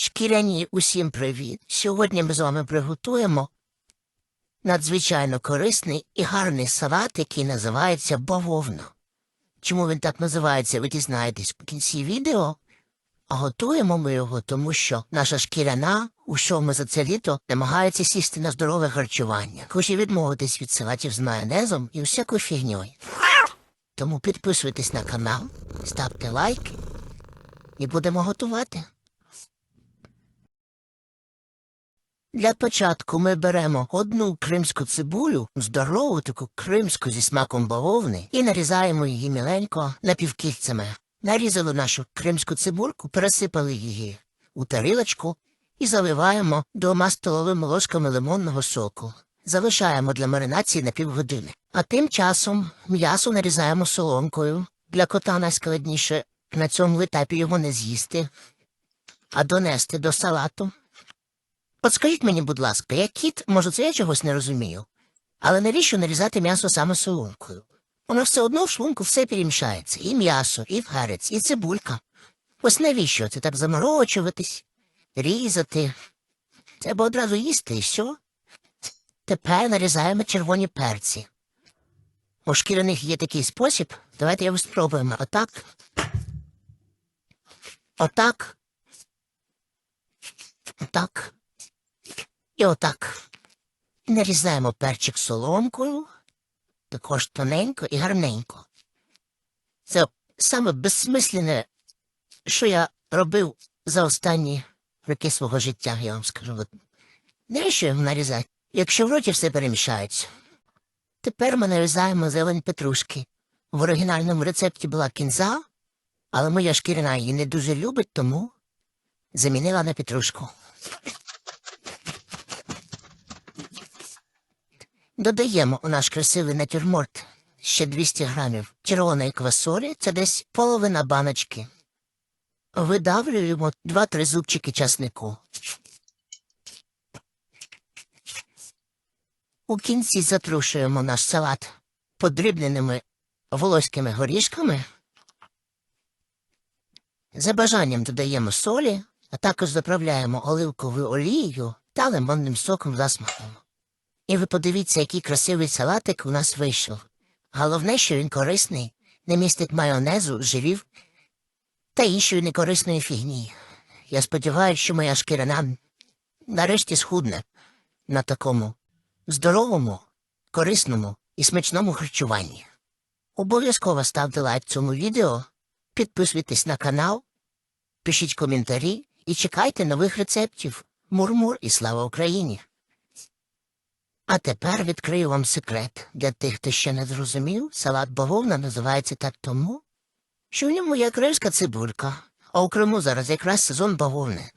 Шкіряні, усім привіт! Сьогодні ми з вами приготуємо надзвичайно корисний і гарний салат, який називається бавовна. Чому він так називається, ви дізнаєтесь в кінці відео. А готуємо ми його, тому що наша шкіряна, у що ми за це літо, намагається сісти на здорове харчування. Хоче відмовитись від салатів з майонезом і всякою фігньою. Тому підписуйтесь на канал, ставте лайки і будемо готувати. Для початку ми беремо одну кримську цибулю, здорову таку кримську зі смаком бавовни, і нарізаємо її міленько напівкільцями. Нарізали нашу кримську цибульку, пересипали її у тарілочку і заливаємо двома столовими ложками лимонного соку. Залишаємо для маринації на півгодини. А тим часом м'ясо нарізаємо соломкою. Для кота найскладніше на цьому етапі його не з'їсти, а донести до салату. От скажіть мені, будь ласка, як кіт, може, це я чогось не розумію, але навіщо нарізати м'ясо саме соломкою? Воно все одно в шлунку все перемішається. І м'ясо, і перець, і цибулька. Ось навіщо це так заморочуватись, різати? Треба одразу їсти і все. Тепер нарізаємо червоні перці. У шкіряних є такий спосіб. Давайте його спробуємо. Отак. Отак. Отак. І отак. Нарізаємо перчик соломкою, також тоненько і гарненько. Це саме безсмисленне, що я робив за останні роки свого життя, я вам скажу. Навіщо його нарізати? Якщо в роті все перемішається. Тепер ми нарізаємо зелень петрушки. В оригінальному рецепті була кінза, але моя шкіряна її не дуже любить, тому замінила на петрушку. Додаємо у наш красивий натюрморт ще 200 грамів червоної квасолі, це десь половина баночки. Видавлюємо 2-3 зубчики часнику. У кінці затрушуємо наш салат подрібненими волоськими горішками. За бажанням додаємо солі, а також заправляємо оливковою олією та лимонним соком за смаком. І ви подивіться, який красивий салатик у нас вийшов. Головне, що він корисний, не містить майонезу, жирів та іншої некорисної фігні. Я сподіваюся, що моя шкіряна нарешті схудне на такому здоровому, корисному і смачному харчуванні. Обов'язково ставте лайк цьому відео, підписуйтесь на канал, пишіть коментарі і чекайте нових рецептів. Мур-мур і слава Україні! А тепер відкрию вам секрет. Для тих, хто ще не зрозумів, салат бавовна називається так тому, що в ньому є кримська цибулька, а у Криму зараз якраз сезон бавовни.